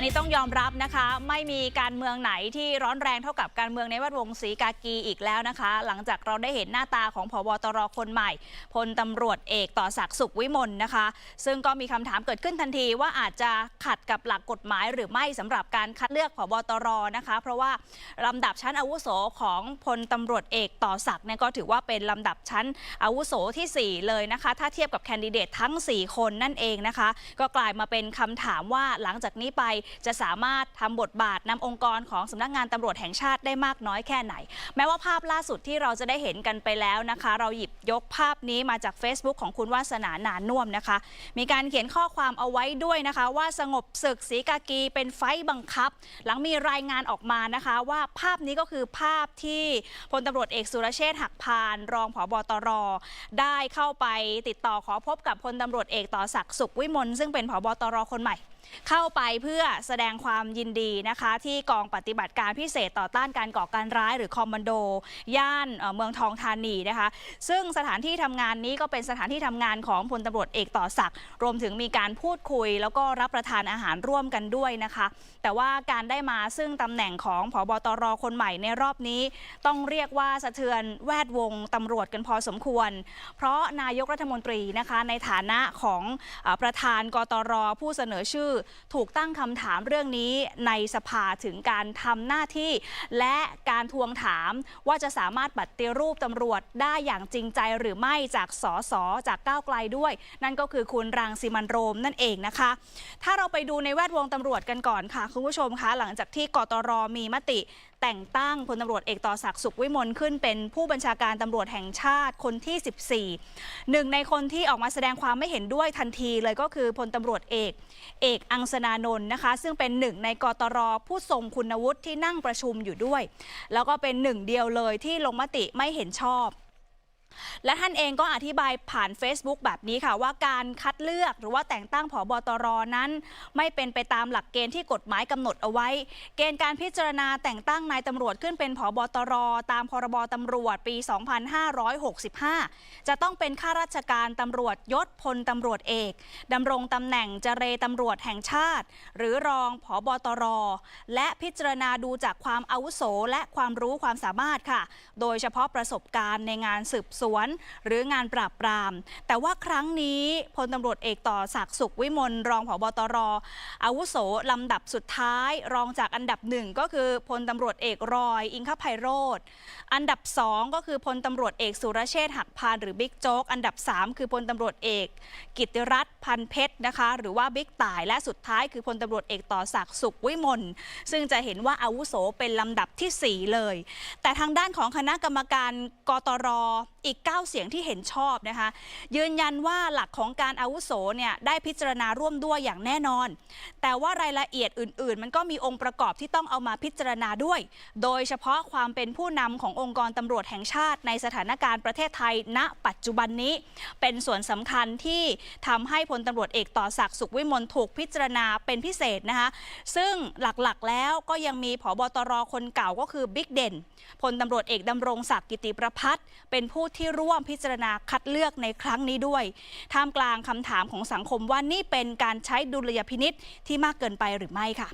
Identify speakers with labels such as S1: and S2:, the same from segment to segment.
S1: ณะนี้ต้องยอมรับนะคะ ไม่มีการเมืองไหนที่ร้อนแรงเท่ากับการเมืองในแวดวงศรีกากีอีกแล้วนะคะ หลังจากเราได้เห็นหน้าตาของผบตรคนใหม่พลตำรวจเอกต่อศักดิ์สุขวิมลนะคะ ซึ่งก็มีคำถามเกิดขึ้นทันทีว่าอาจจะขัดกับหลักกฎหมายหรือไม่สำหรับการคัดเลือกผบตรนะคะ เพราะว่าลำดับชั้นอาวุโสของพลตำรวจเอกต่อศักดิ์เนี่ยก็ถือว่าเป็นลำดับชั้นอาวุโสทีสี่ 4 เลยนะคะ ถ้าเทียบกับแคนดิเดตทั้ง 4 คนนั่นเองนะคะ ก็กลายมาเป็นคำถามว่าหลังจากนี้ไปจะสามารถทำบทบาทนำองค์กรของสำนักงานตำรวจแห่งชาติได้มากน้อยแค่ไหน แม้ว่าภาพล่าสุดที่เราจะได้เห็นกันไปแล้วนะคะ เราหยิบยกภาพนี้มาจาก Facebook ของคุณวาสนาหนานน่วมนะคะ มีการเขียนข้อความเอาไว้ด้วยนะคะ ว่าสงบศึกสีกากีเป็นไฟบังคับ หลังมีรายงานออกมานะคะว่าภาพนี้ก็คือภาพที่พลตำรวจเอกสุรเชษฐ์หักพาน รองผบตร ได้เข้าไปติดต่อขอพบกับพลตำรวจเอกต่อศักดิ์สุขวิมลซึ่งเป็นผบตรคนใหม่ เข้าไปเพื่อแสดงความยินดีนะคะ ที่กองปฏิบัติการพิเศษต่อต้านการก่อการร้ายหรือคอมมานโด ย่านเมืองทองธานีนะคะ ซึ่งสถานที่ทำงานนี้ก็เป็นสถานที่ทำงานของพลตำรวจเอกต่อศักดิ์รวมถึงมีการพูดคุย แล้วก็รับประทานอาหารร่วมกันด้วยนะคะ แต่ว่าการได้มาซึ่งตำแหน่งของผบตรคนใหม่ในรอบนี้ ต้องเรียกว่าสะเทือนแวดวงตำรวจกันพอสมควร เพราะนายกรัฐมนตรีนะคะในฐานะของอประธานกตรผู้เสนอชื่อถูกตั้งคำถามเรื่องนี้ในสภาถึงการทำหน้าที่ และการทวงถามว่าจะสามารถปฏิรูปตำรวจได้อย่างจริงใจหรือไม่จากสสจากก้าวไกลด้วย นั่นก็คือคุณรังสิมันโรมนั่นเองนะคะ ถ้าเราไปดูในแวดวงตำรวจกันก่อนค่ะ คุณผู้ชมคะหลังจากที่กตรมีมติ แต่งตั้งพลตำรวจเอกต่อศักดิ์สุขวิมลขึ้นเป็นผู้บัญชาการตำรวจแห่งชาติคนที่ 14 หนึ่งในคนที่ออกมาแสดงความไม่เห็นด้วยทันทีเลยก็คือพลตำรวจเอกเอกอังสนานนท์นะคะ ซึ่งเป็นหนึ่งในกตรผู้ทรงคุณวุฒิที่นั่งประชุมอยู่ด้วย แล้วก็เป็นหนึ่งเดียวเลยที่ลงมติไม่เห็นชอบ และท่านเองก็อธิบายผ่าน Facebook แบบนี้ค่ะ ว่าการคัดเลือกหรือว่าแต่งตั้งผอบตรนั้น ไม่เป็นไปตามหลักเกณฑ์ที่กฎหมายกำหนดเอาไว้ เกณฑ์การพิจารณาแต่งตั้งนายตำรวจขึ้นเป็นผอบตรตามพรบตำรวจปี 2565 จะต้องเป็นข้าราชการตำรวจยศพลตำรวจเอกดำรงตำแหน่งเจรตำรวจแห่งชาติ หรือรองผอบตรและพิจารณาดูจากความอาวุโสและความรู้ความสามารถค่ะ โดยเฉพาะประสบการณ์ในงานสืบสสวน หรืองานปราบปราม แต่ว่าครั้งนี้พลตำรวจเอกต่อศักดิ์สุขวิมลรองผบตรอาวุโสลำดับสุดท้ายรองจากอันดับหนึ่งก็คือพลตำรวจเอกรอย อิงคไพโรธอันดับสองก็คือพลตำรวจเอกสุรเชษฐ์หักพานหรือบิ๊กโจ๊กอันดับสามคือพลตำรวจเอก กิติรัตน์พันเพชรนะคะ หรือว่าบิ๊กต่ายและสุดท้ายคือพลตำรวจเอกต่อศักดิ์สุขวิมลซึ่งจะเห็นว่าอาวุโสเป็นลำดับทีสี่4 เลย แต่ทางด้านของคณะกรรมการกตรอก 9 เสียงที่เห็นชอบนะคะ ยืนยันว่าหลักของการอาวุโสเนี่ยได้พิจารณาร่วมด้วยอย่างแน่นอน แต่ว่ารายละเอียดอื่น ๆ มันก็มีองค์ประกอบที่ต้องเอามาพิจารณาด้วย โดยเฉพาะความเป็นผู้นำขององค์กรตำรวจแห่งชาติ ในสถานการณ์ประเทศไทย ณ ปัจจุบันนี้ เป็นส่วนสำคัญที่ทำให้พลตำรวจเอกต่อศักดิ์สุขวิมลถูกพิจารณาเป็นพิเศษนะคะ ซึ่งหลักๆแล้วก็ยังมีผบตรคนเก่าก็คือบิ๊กเด่นพลตำรวจเอกดำรงศักดิ์กิติประพัฒน์เป็นผู้ที่ร่วมพิจารณาคัดเลือกในครั้งนี้ด้วย ท่ามกลางคำถามของสังคมว่านี่เป็นการใช้ดุลยพินิษที่มากเกินไปหรือไม่ค่ะ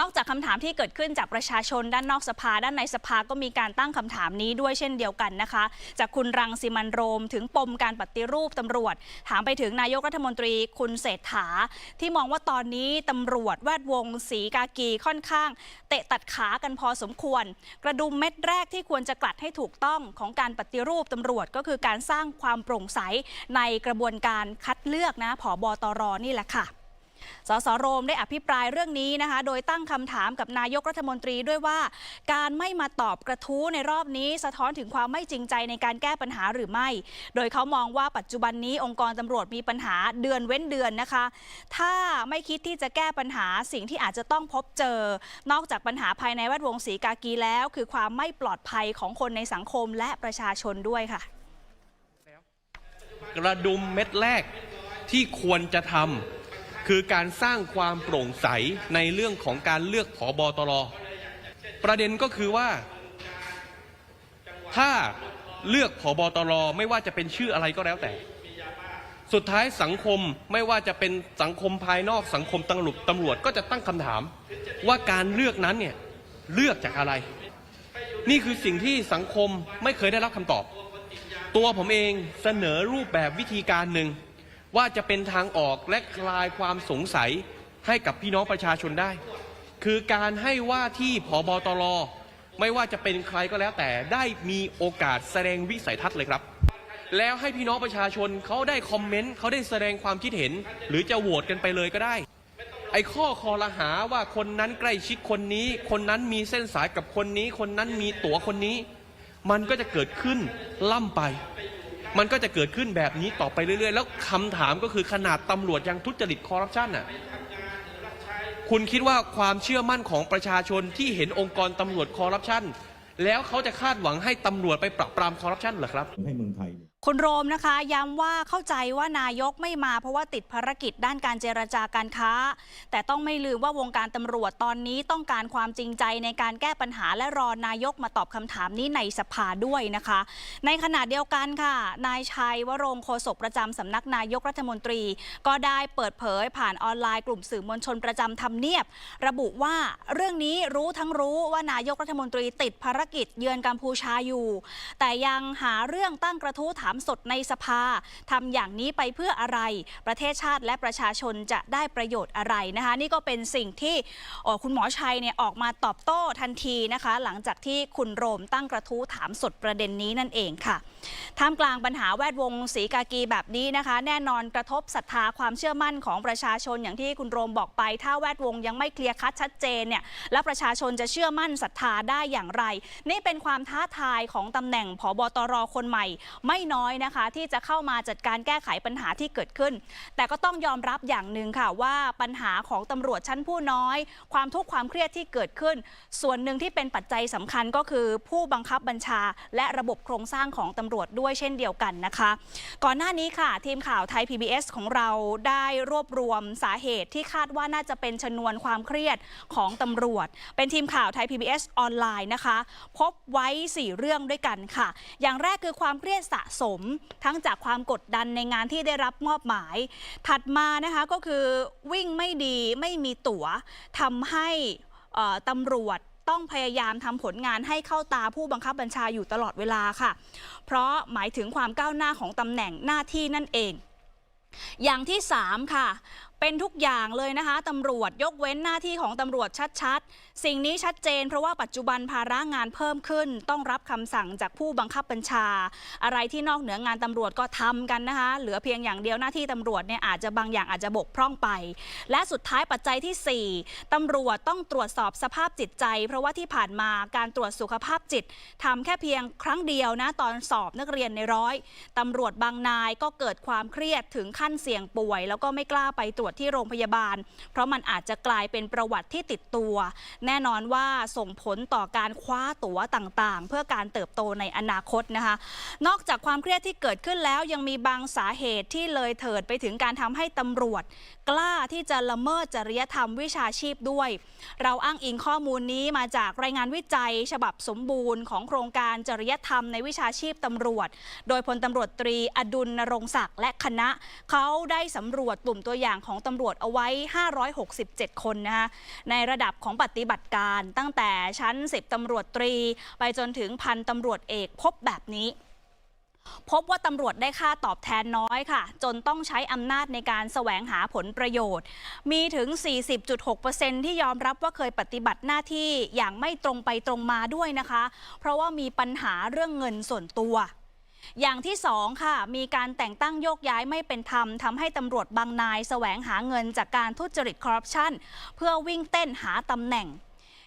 S1: นอกจากคำถามที่เกิดขึ้นจากประชาชนด้านนอกสภาด้านในสภาก็มีการตั้งคำถามนี้ด้วยเช่นเดียวกันนะคะ จากคุณรังสิมันโรมถึงปมการปฏิรูปตำรวจ ถามไปถึงนายกรัฐมนตรีคุณเศรษฐา ที่มองว่าตอนนี้ตำรวจแวดวงสีกากีค่อนข้าง เตะตัดขากันพอสมควร กระดุมเม็ดแรกที่ควรจะกลัดให้ถูกต้องของการปฏิรูปตำรวจ ก็คือการสร้างความโปร่งใสในกระบวนการคัดเลือกนะผอบตรนี่แหละค่ะ สสโรมได้อภิปรายเรื่องนี้นะคะ โดยตั้งคำถามกับนายกรัฐมนตรีด้วยว่า การไม่มาตอบกระทู้ในรอบนี้ สะท้อนถึงความไม่จริงใจในการแก้ปัญหาหรือไม่ โดยเขามองว่าปัจจุบันนี้องค์กรตำรวจมีปัญหาเดือนเว้นเดือนนะคะ ถ้าไม่คิดที่จะแก้ปัญหาสิ่งที่อาจจะต้องพบเจอ นอกจากปัญหาภายในแวดวงศรีกากีแล้ว คือความไม่ปลอดภัยของคนในสังคมและประชาชนด้วยค่ะ
S2: กระดุมเม็ดแรกที่ควรจะทำ คือการสร้างความโปร่งใสในเรื่องของการเลือกผอบอตรประเด็นก็คือว่า ถ้าเลือกผอบอตรไม่ว่าจะเป็นชื่ออะไรก็แล้วแต่ สุดท้ายสังคมไม่ว่าจะเป็นสังคมภายนอกสังคมตำรวจตำรวจก็จะตั้งคำถาม ว่าการเลือกนั้นเนี่ยเลือกจากอะไร นี่คือสิ่งที่สังคมไม่เคยได้รับคำตอบ ตัวผมเองเสนอรูปแบบวิธีการหนึ่ง ว่าจะเป็นทางออกและคลายความสงสัยให้กับพี่น้องประชาชนได้ คือการให้ว่าที่ผบตรไม่ว่าจะเป็นใครก็แล้วแต่ได้มีโอกาสแสดงวิสัยทัศน์เลยครับ แล้วให้พี่น้องประชาชนเขาได้คอมเมนต์เขาได้แสดงความคิดเห็น หรือจะโหวตกันไปเลยก็ได้ ไอ้ข้อคอรหาว่าคนนั้นใกล้ชิดคนนี้ คนนั้นมีเส้นสายกับคนนี้ คนนั้นมีตั๋วคนนี้ มันก็จะเกิดขึ้นล่ำไป มันก็จะเกิดขึ้นแบบนี้ต่อไปเรื่อย ๆ แล้วคำถามก็คือขนาดตำรวจยังทุจริตคอร์รัปชันน่ะคุณคิดว่าความเชื่อมั่นของประชาชนที่เห็นองค์กรตำรวจคอร์รัปชันแล้วเขาจะคาดหวังให้ตำรวจไปปราบปรามคอร์รัปชันเหรอครับ
S3: ให้เมืองไทย
S1: คุณโรมนะคะย้ำว่าเข้าใจว่านายกไม่มาเพราะว่าติดภารกิจด้านการเจรจาการค้า แต่ต้องไม่ลืมว่าวงการตำรวจตอนนี้ต้องการความจริงใจในการแก้ปัญหาและรอนายกมาตอบคำถามนี้ในสภาด้วยนะคะ ในขณะเดียวกันค่ะ นายชัยวรงโฆษกประจำสำนักนายกรัฐมนตรี ก็ได้เปิดเผยผ่านออนไลน์กลุ่มสื่อมวลชนประจำทำเนียบ ระบุว่าเรื่องนี้รู้ทั้งรู้ว่านายกรัฐมนตรีติดภารกิจเยือนกัมพูชาอยู่ แต่ยังหาเรื่องตั้งกระทู้ถามามสดในสภาทำอย่างนี้ไปเพื่ออะไร ประเทศชาติและประชาชนจะได้ประโยชน์อะไรนะคะ นี่ก็เป็นสิ่งที่คุณหมอชัยเนี่ยออกมาตอบโต้ทันทีนะคะ หลังจากที่คุณโรมตั้งกระทู้ถามสดประเด็นนี้นั่นเองค่ะ ท่ามกลางปัญหาแวดวงสีกากีแบบนี้นะคะ แน่นอนกระทบศรัทธาความเชื่อมั่นของประชาชนอย่างที่คุณโรมบอกไป ถ้าแวดวงยังไม่เคลียร์คัดชัดเจนเนี่ยแล้วประชาชนจะเชื่อมั่นศรัทธาได้อย่างไร นี่เป็นความท้าทายของตำแหน่งผบตรคนใหม่ ไม่น้อยนะคะ ที่จะเข้ามาจัดการแก้ไขปัญหาที่เกิดขึ้น แต่ก็ต้องยอมรับอย่างหนึ่งค่ะว่าปัญหาของตำรวจชั้นผู้น้อย ความทุกข์ความเครียดที่เกิดขึ้น ส่วนหนึ่งที่เป็นปัจจัยสำคัญก็คือ ผู้บังคับบัญชา และระบบโครงสร้างของตำรวจด้วยเช่นเดียวกันนะคะ ก่อนหน้านี้ค่ะ ทีมข่าวไทย PBS ของเราได้รวบรวมสาเหตุที่คาดว่าน่าจะเป็นชนวนความเครียดของตำรวจ เป็นทีมข่าวไทย PBS ออนไลน์นะคะ พบไว้ 4 เรื่องด้วยกันค่ะ อย่างแรกคือความเครียดสะสม ทั้งจากความกดดันในงานที่ได้รับมอบหมาย ถัดมานะคะก็คือวิ่งไม่ดีไม่มีตั๋วทำให้ตำรวจ ต้องพยายามทำผลงานให้เข้าตาผู้บังคับบัญชาอยู่ตลอดเวลาค่ะ เพราะหมายถึงความก้าวหน้าของตำแหน่งหน้าที่นั่นเอง อย่างที่ 3 ค่ะ เป็นทุกอย่างเลยนะคะตำรวจยกเว้นหน้าที่ของตำรวจชัดๆ สิ่งนี้ชัดเจน เพราะว่าปัจจุบันภาระงานเพิ่มขึ้น ต้องรับคำสั่งจากผู้บังคับบัญชา อะไรที่นอกเหนืองานตำรวจก็ทำกันนะคะ เหลือเพียงอย่างเดียวหน้าที่ตำรวจเนี่ยอาจจะบางอย่างอาจจะบกพร่องไป และสุดท้ายปัจจัยทีสี่4ตำรวจต้องตรวจสอบสภาพจิตใจ เพราะว่าที่ผ่านมาการตรวจสุขภาพจิตทำแค่เพียงครั้งเดียวนะตอนสอบนักเรียนในร้อยตำรวจบางนายก็เกิดความเครียดถึงขั้นเสี่ยงป่วย แล้วก็ไม่กล้าไปตรวจที่โรงพยาบาล เพราะมันอาจจะกลายเป็นประวัติที่ติดตัว แน่นอนว่าส่งผลต่อการคว้าตั๋วต่างๆ เพื่อการเติบโตในอนาคตนะคะ นอกจากความเครียดที่เกิดขึ้นแล้วยังมีบางสาเหตุที่เลยเถิดไปถึงการทำให้ตำรวจ กล้าที่จะละเมิดจริยธรรมวิชาชีพด้วย เราอ้างอิงข้อมูลนี้มาจากรายงานวิจัย ฉบับสมบูรณ์ของโครงการจริยธรรมในวิชาชีพตำรวจ โดยพลตำรวจตรีอดุลนรงศักดิ์และคณะ เขาได้สำรวจกลุ่มตัวอย่างของตำรวจเอาไว้ 567 คนนะคะในระดับของปฏิบัติการตั้งแต่ชั้น 10ตำรวจตรี ไปจนถึงพันตำรวจเอกพบแบบนี้พบว่าตำรวจได้ค่าตอบแทนน้อยค่ะ จนต้องใช้อำนาจในการแสวงหาผลประโยชน์ มีถึง 40.6%ที่ยอมรับว่าเคยปฏิบัติหน้าที่อย่างไม่ตรงไปตรงมาด้วยนะคะ เพราะว่ามีปัญหาเรื่องเงินส่วนตัว อย่างที่สองค่ะ มีการแต่งตั้งโยกย้ายไม่เป็นธรรมทำให้ตำรวจบางนาย แสวงหาเงินจากการทุจริตคอร์รัปชันเพื่อวิ่งเต้นหาตำแหน่ง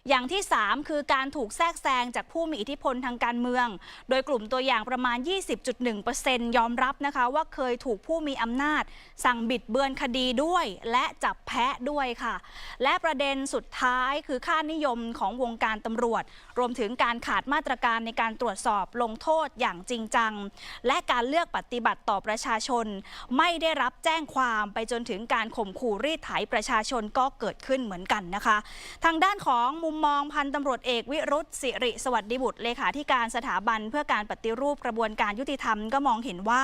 S1: อย่างที่ 3 คือการถูกแทรกแซงจากผู้มีอิทธิพลทางการเมือง โดยกลุ่มตัวอย่างประมาณ 20.1%ยอมรับนะคะว่าเคยถูกผู้มีอำนาจ สั่งบิดเบือนคดีด้วย และจับแพะด้วยค่ะ และประเด็นสุดท้ายคือค่านิยมของวงการตำรวจ รวมถึงการขาดมาตรการในการตรวจสอบลงโทษอย่างจริงจัง และการเลือกปฏิบัติต่อประชาชน ไม่ได้รับแจ้งความไปจนถึงการข่มขู่รีดไถประชาชนก็เกิดขึ้นเหมือนกันนะคะ ทางด้านของมุมมมองพันตำรวจเอกวิรุธสิริสวัสดิบุตรเลขาธิการสถาบันเพื่อการปฏิรูปกระบวนการยุติธรรมก็มองเห็นว่า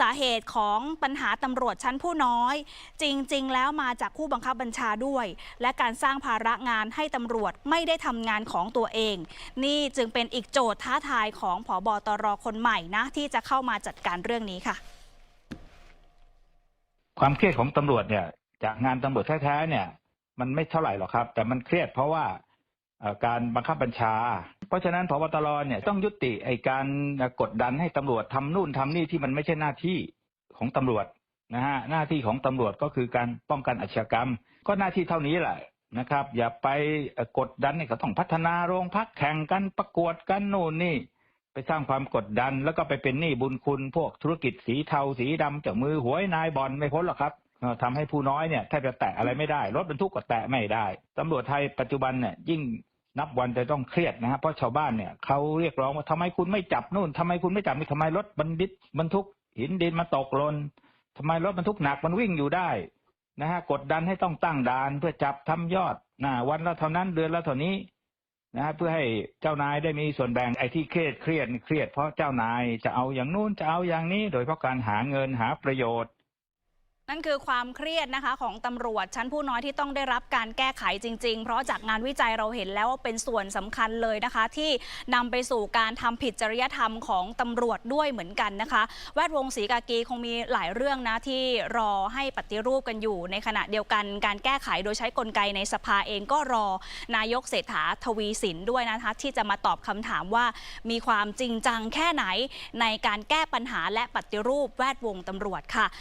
S1: สาเหตุของปัญหาตำรวจชั้นผู้น้อย จริง ๆ แล้วมาจากผู้บังคับบัญชาด้วย และการสร้างภาระงานให้ตำรวจไม่ได้ทำงานของตัวเอง นี่จึงเป็นอีกโจทย์ท้าทายของผอบตรคนใหม่นะที่จะเข้ามาจัดการเรื่องนี้ค่ะ
S3: ความเครียดของตำรวจเนี่ยจากงานตำรวจแท้ๆเนี่ย มันไม่เท่าไหร่หรอกครับ แต่มันเครียดเพราะว่า การบังคับบัญชา เพราะฉะนั้นพบตรเนี่ยต้องยุติไอการกดดันให้ตำรวจทำนู่นทำนี่ที่มันไม่ใช่หน้าที่ของตำรวจนะฮะหน้าที่ของตำรวจก็คือการป้องกันอาชญากรรม ก็หน้าที่เท่านี้แหละนะครับ อย่าไปกดดันเนี่ยก็ต้องพัฒนาโรงพักแข่งกันประกวดกันโน่นนี่ ไปสร้างความกดดันแล้วก็ไปเป็นหนี้บุญคุณพวกธุรกิจสีเทาสีดำจากมือหวยนายบอลไม่พ้นหรอกครับ ทำให้ผู้น้อยเนี่ยแทบจะแตะอะไรไม่ได้ รถบรรทุกก็แตะไม่ได้ตำรวจไทยปัจจุบันเนี่ยยิ่งนับวันจะต้องเครียดนะฮะเพราะชาวบ้านเนี่ยเขาเรียกร้องว่าทำไมคุณไม่จับนู่นทำไมคุณไม่จับนี่ทำไมรถบรรดิตบรรทุกหินดินมาตกหลนทำไมรถบรรทุกหนักมันวิ่งอยู่ได้นะฮะกดดันให้ต้องตั้งด่านเพื่อจับทำยอดนะวันละเท่านั้นเดือนละเท่านี้นะฮะเพื่อให้เจ้านายได้มีส่วนแบ่งไอ้ที่เครียดเครียดเครียด เพราะเจ้านายจะเอาอย่างนู้นจะเอาอย่างนี้ โดยเพราะการหาเงินหาประโยชน์
S1: นั่นคือความเครียดนะคะของตำรวจชั้นผู้น้อยที่ต้องได้รับการแก้ไขจริง ๆ เพราะจากงานวิจัยเราเห็นแล้วว่าเป็นส่วนสำคัญเลยนะคะ ที่นำไปสู่การทำผิดจริยธรรมของตำรวจด้วยเหมือนกันนะคะ แวดวงศรีกากีคงมีหลายเรื่องนะที่รอให้ปฏิรูปกันอยู่ ในขณะเดียวกันการแก้ไขโดยใช้กลไกในสภาเองก็รอนายกเศรษฐาทวีสินด้วยนะคะ ที่จะมาตอบคำถามว่า มีความจริงจังแค่ไหนในการแก้ปัญหาและปฏิรูปแวดวงตำรวจค่ะ